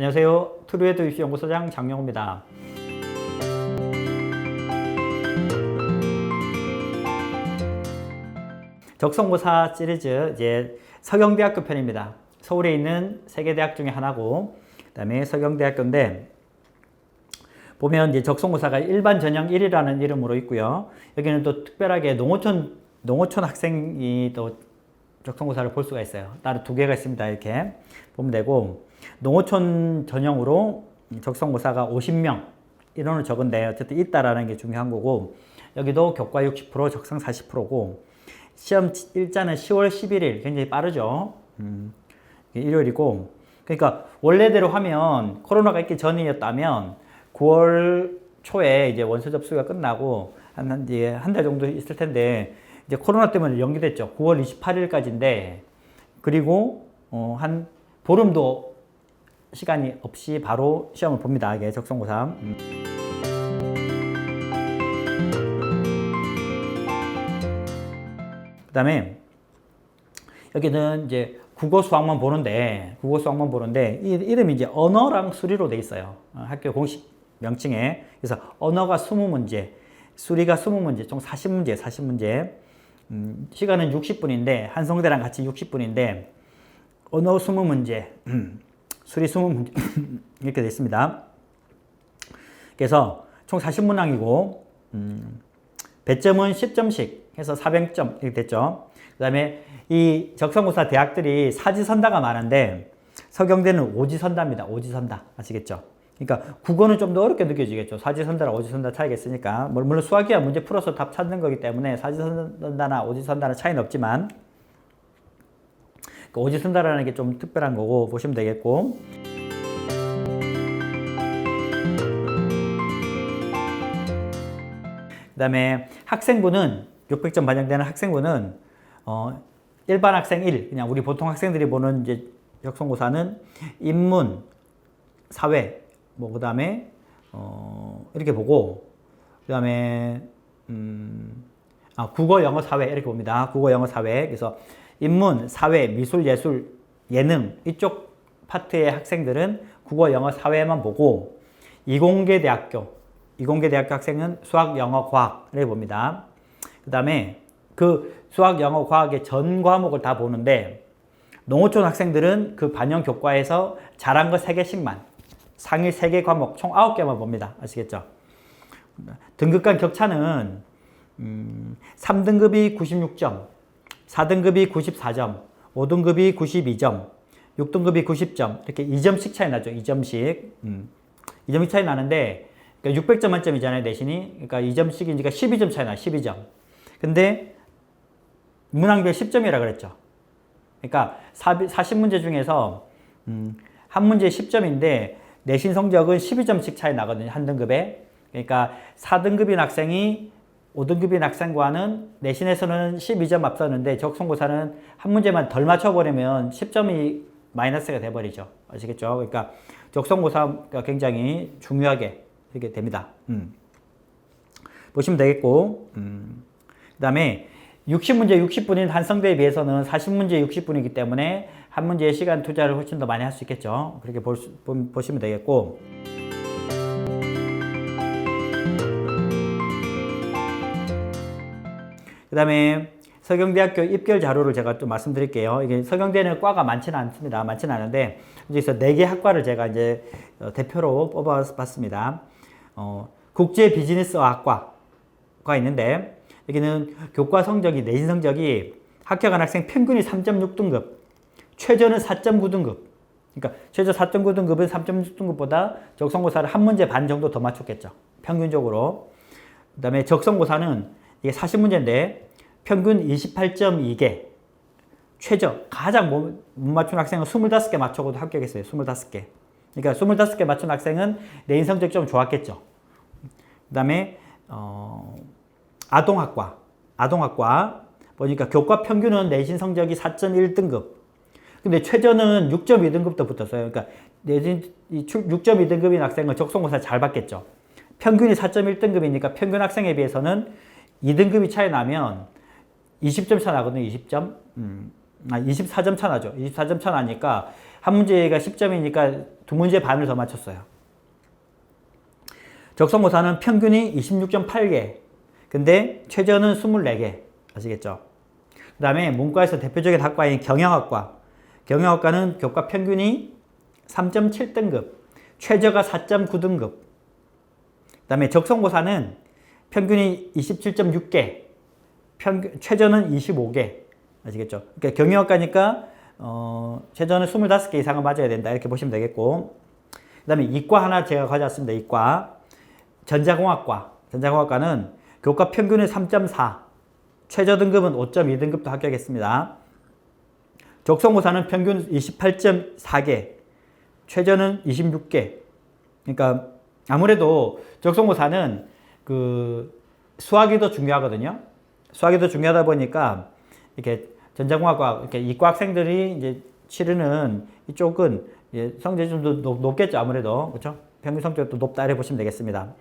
안녕하세요. 트루에드 입시 연구소장 장영호입니다. 적성고사 시리즈 이제 서경대학교 편입니다. 서울에 있는 세개 대학 중에 하나고 그다음에 서경대학교인데 보면 이제 적성고사가 일반 전형 1이라는 이름으로 있고요. 여기는 또 특별하게 농어촌 농어촌 학생이 또 적성고사를 볼 수가 있어요. 따로 두 개가 있습니다. 이렇게 보면 되고 농어촌 전형으로 적성고사가 50명 인원은 적은데 어쨌든 있다라는 게 중요한 거고 여기도 교과 60% 적성 40%고 시험 일자는 10월 11일 굉장히 빠르죠. 음, 일요일이고 그러니까 원래대로 하면 코로나가 있기 전이었다면 9월 초에 이제 원서 접수가 끝나고 한 이제 한 달 정도 있을 텐데 이제 코로나 때문에 연기됐죠. 9월 28일까지인데 그리고 어, 한 보름도 시간이 없이 바로 시험을 봅니다. 이게 적성고사. 음. 그 다음에 여기는 이제 국어 수학만 보는데 국어 수학만 보는데 이 이름이 이제 언어랑 수리로 돼 있어요. 어, 학교 공식 명칭에 그래서 언어가 20문제, 수리가 20문제, 총 40문제, 40문제. 음, 시간은 60분인데 한성대랑 같이 60분인데 언어 20문제, 음, 수리 20문제 이렇게 돼 있습니다. 그래서 총 40문항이고 음, 배점은 10점씩 해서 400점 이렇게 됐죠. 그 다음에 이 적성고사 대학들이 사지선다가 많은데 서경대는 오지선다입니다. 오지선다 아시겠죠? 그러니까 국어는 좀 더 어렵게 느껴지겠죠. 사지선다랑 오지선다 차이가 있으니까 물론 수학이야 문제 풀어서 답 찾는 거기 때문에 사지선다나 오지선다는 차이는 없지만 그 오지선다라는 게 좀 특별한 거고 보시면 되겠고. 그 다음에 학생부는 600점 반영되는 학생부는 어, 일반 학생 1 그냥 우리 보통 학생들이 보는 이제 적성고사는 인문, 사회 뭐 그다음에 어, 이렇게 보고 그다음에 음, 아, 국어, 영어, 사회 이렇게 봅니다. 국어, 영어, 사회. 그래서 인문, 사회, 미술, 예술, 예능 이쪽 파트의 학생들은 국어, 영어, 사회만 보고 이공계 대학교, 이공계 대학교 학생은 수학, 영어, 과학을 봅니다. 그 다음에 그 수학, 영어, 과학의 전 과목을 다 보는데 농어촌 학생들은 그 반영 교과에서 잘한 거 3개씩만 상위 3개 과목 총 9개만 봅니다. 아시겠죠? 등급 간 격차는 음, 3등급이 96점, 4등급이 94점, 5등급이 92점, 6등급이 90점 이렇게 2점씩 차이 나죠. 2점씩. 음. 2점씩 차이 나는데 그러니까 600점 만점이잖아요. 내신이. 그러니까 2점씩이니까 12점 차이 나. 12점. 근데 문항별 10점이라 그랬죠. 그러니까 40문제 중에서 음, 한 문제 10점인데 내신 성적은 12점씩 차이 나거든요. 한 등급에. 그러니까 4등급인 학생이 5등급인 학생과는 내신에서는 12점 앞서는데 적성고사는 한 문제만 덜 맞춰버리면 10점이 마이너스가 돼버리죠. 아시겠죠? 그러니까 적성고사가 굉장히 중요하게 이렇게 됩니다. 음. 보시면 되겠고, 음. 그 다음에 60문제 60분인 한성대에 비해서는 40문제 60분이기 때문에 한 문제의 시간 투자를 훨씬 더 많이 할 수 있겠죠. 그렇게 볼 수, 보시면 되겠고. 그 다음에 서경대학교 입결 자료를 제가 좀 말씀드릴게요. 이게 서경대는 과가 많지는 않습니다. 많지는 않은데, 여기서 4개 학과를 제가 이제 어, 대표로 뽑아봤습니다. 어, 국제 비즈니스 학과가 있는데, 여기는 교과 성적이, 내신 성적이 합격한 학생 평균이 3.6등급, 최저는 4.9등급. 그러니까 최저 4.9등급은 3.6등급보다 적성고사를 한 문제 반 정도 더 맞췄겠죠. 평균적으로. 그 다음에 적성고사는 이게 40문제인데 평균 28.2개. 최저 가장 못 맞춘 학생은 25개 맞춰고도 합격했어요. 25개. 그러니까 25개 맞춘 학생은 내인 성적이 좀 좋았겠죠. 그 다음에 어, 아동학과. 아동학과 보니까 교과 평균은 내신 성적이 4.1등급. 근데 최저는 6.2등급도 붙었어요. 그러니까 내신 6.2등급인 학생은 적성고사 잘 받겠죠. 평균이 4.1등급이니까 평균 학생에 비해서는 2등급이 차이 나면 20점 차 나거든요. 20점. 음. 아, 24점 차 나죠. 24점 차 나니까 한 문제가 10점이니까 두 문제 반을 더 맞췄어요. 적성고사는 평균이 26.8개. 근데 최저는 24개. 아시겠죠? 그 다음에 문과에서 대표적인 학과인 경영학과. 경영학과는 교과 평균이 3.7등급. 최저가 4.9등급. 그 다음에 적성고사는 평균이 27.6개. 평균, 최저는 25개. 아시겠죠? 그러니까 경영학과니까 어, 최저는 25개 이상은 맞아야 된다. 이렇게 보시면 되겠고. 그 다음에 이과 하나 제가 가져왔습니다. 이과. 전자공학과. 전자공학과는 교과 평균은 3.4. 최저 등급은 5.2등급도 합격했습니다. 적성고사는 평균 28.4개. 최저는 26개. 그러니까 아무래도 적성고사는 그 수학이 더 중요하거든요. 수학이 더 중요하다 보니까 이렇게 전자공학과 이렇게 이과 학생들이 이제 치르는 이쪽은 예, 성적이 좀 더 높겠죠 아무래도 그렇죠 평균 성적도 높다 이렇게 보시면 되겠습니다.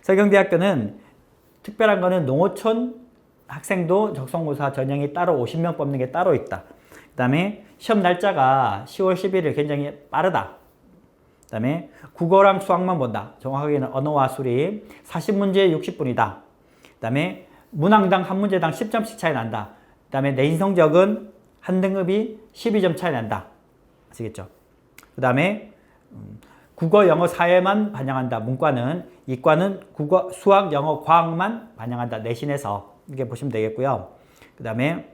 서경대학교는 특별한 거는 농어촌 학생도 적성고사 전형이 따로 50명 뽑는 게 따로 있다. 그 다음에 시험 날짜가 10월 11일 굉장히 빠르다. 그 다음에 국어랑 수학만 본다. 정확하게는 언어와 수리 40문제 60분이다. 그 다음에 문항당 한 문제당 10점씩 차이 난다. 그 다음에 내신 성적은 한 등급이 12점 차이 난다. 아시겠죠? 그 다음에 음, 국어, 영어, 사회만 반영한다. 문과는 이과는 국어, 수학, 영어, 과학만 반영한다. 내신에서 이렇게 보시면 되겠고요. 그 다음에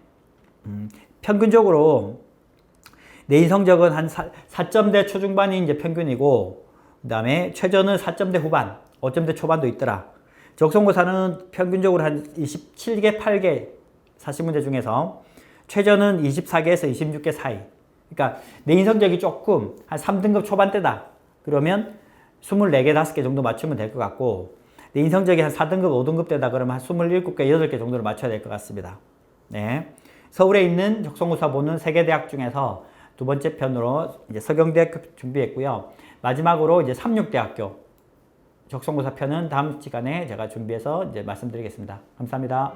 음, 평균적으로 내신 성적은 한 4, 4점대 초중반이 이제 평균이고 그 다음에 최저는 4점대 후반, 5점대 초반도 있더라. 적성고사는 평균적으로 한 27개, 8개 40문제 중에서 최저는 24개에서 26개 사이. 그러니까 내신 성적이 조금 한 3등급 초반대다. 그러면 24개, 5개 정도 맞추면 될 것 같고 내신 성적이 한 4등급, 5등급 대다 그러면 한 27개, 8개 정도를 맞춰야 될 것 같습니다. 네. 서울에 있는 적성고사 보는 세계 대학 중에서 두 번째 편으로 이제 서경대학교 준비했고요. 마지막으로 이제 삼육대학교 적성고사 편은 다음 시간에 제가 준비해서 이제 말씀드리겠습니다. 감사합니다.